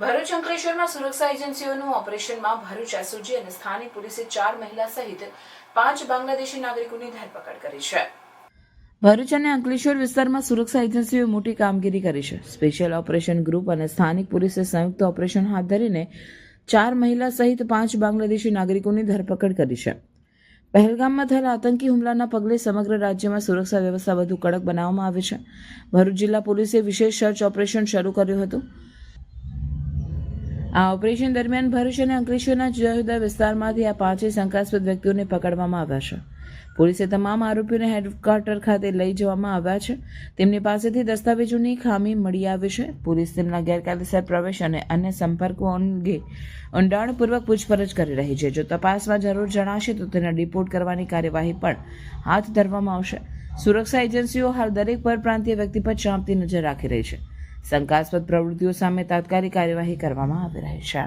ભરૂચ અંકલેશ્વરમાં સુરક્ષા એજન્સીઓનું ઓપરેશનમાં ભરૂચ એસઓજી અને સ્થાનિક પોલીસે ચાર મહિલા સહિત પાંચ બાંગ્લાદેશી નાગરિકોની ધરપકડ કરી છે. ભરૂચ અને અંકલેશ્વર વિસ્તારમાં સુરક્ષા એજન્સીઓએ મોટી કામગીરી કરી છે. સ્પેશિયલ ઓપરેશન ગ્રુપ અને સ્થાનિક પોલીસે સંયુક્ત ઓપરેશન હાથ ધરીને ચાર મહિલા સહિત પાંચ બાંગ્લાદેશી નાગરિકોની ધરપકડ કરી છે. પહેલગામમાં થયેલા આતંકી હુમલાના પગલે સમગ્ર રાજ્યમાં સુરક્ષા વ્યવસ્થા વધુ કડક બનાવવામાં આવી છે. ભરૂચ જિલ્લા પોલીસે વિશેષ સર્ચ ઓપરેશન શરૂ કર્યું હતું. આ ઓપરેશન દરમિયાન ભરૂચ અને અંકલેશ્વરના જુદા જુદા વિસ્તારમાંથી આ પાંચેય શંકાસ્પદ વ્યક્તિઓને પકડવામાં આવ્યા છે. પોલીસે તમામ આરોપીઓને હેડક્વાર્ટર ખાતે લઈ જવામાં આવ્યા છે. તેમની પાસેથી દસ્તાવેજોની ખામી મળી આવી છે. પોલીસ તેમના ગેરકાયદેસર પ્રવેશ અને અન્ય સંપર્કો અંગે ઊંડાણપૂર્વક પૂછપરછ કરી રહી છે. જો તપાસમાં જરૂર જણાશે તો તેના રિપોર્ટ કરવાની કાર્યવાહી પણ હાથ ધરવામાં આવશે. સુરક્ષા એજન્સીઓ હાલ દરેક પરપ્રાંતીય વ્યક્તિ પર ચાંપતી નજર રાખી રહી છે. શંકાસ્પદ પ્રવૃત્તિઓ સામે તાત્કાલિક કાર્યવાહી કરવામાં આવી રહી છે.